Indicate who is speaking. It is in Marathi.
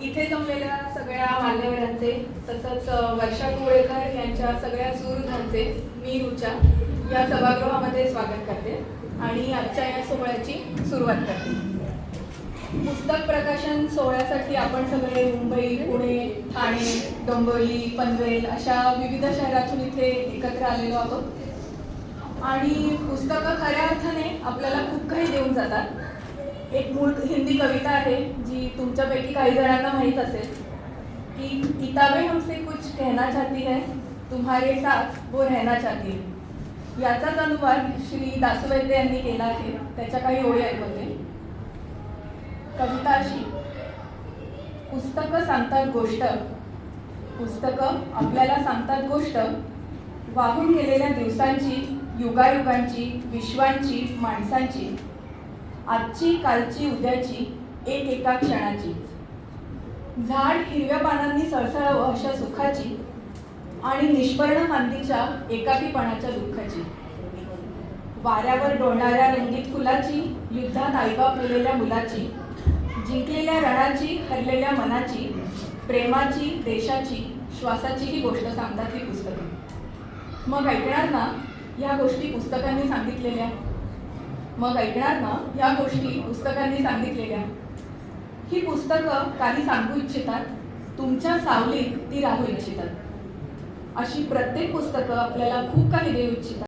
Speaker 1: इथे जमलेल्या सगळ्या मान्यवरांचे तसंच वर्षा कुवळेकर यांच्या सगळ्या सुहृदांचे मी रुचा या सभागृहामध्ये स्वागत करते आणि आजच्या या सोहळ्याची सुरुवात करते. पुस्तक प्रकाशन सोहळ्यासाठी आपण सगळे मुंबई पुणे ठाणे डोंबिवली पनवेल अशा विविध शहरातून इथे एकत्र आलेलो आहोत. आणि पुस्तकं खऱ्या अर्थाने आपल्याला खूप काही देऊन जातात. एक मूळ हिंदी कविता आहे जी तुमच्यापैकी काही जणांना माहीत असेल. की किताबें हमसे कुछ कहना चाहती है तुम्हारे साथ वो रहना चाहती है. याचाच अनुवाद श्री दासवैद्य यांनी केला आहे. त्याच्या काही ओळी ऐकवते. कविता अशी. पुस्तकं सांगतात गोष्ट. पुस्तकं आपल्याला सांगतात गोष्ट. वाहून गेलेल्या दिवसांची युगायुगांची विश्वांची माणसांची. आजची कालची उद्याची एक एका क्षणाची. झाड हिरव्या पानांनी सळसळावं अशा सुखाची आणि निष्पर्ण फांदीच्या एकाकीपणाच्या दुःखाची. वाऱ्यावर डोळणाऱ्या रंगीत फुलाची युद्धात आईबाप मेलेल्या मुलाची जिंकलेल्या रणाची हरलेल्या मनाची प्रेमाची देशाची श्वासाची ही गोष्ट सांगतात ही पुस्तकं. मग ऐकणार ना या गोष्टी पुस्तकांनी सांगितलेल्या? मग ऐकणार ना? या गोष्टी पुस्तकांनी सांगितलेल्या. ही पुस्तकं काही सांगू इच्छितात तुमच्या सावलीत ती राहू इच्छितात. अशी प्रत्येक पुस्तकं आपल्याला खूप काही देऊ इच्छितात.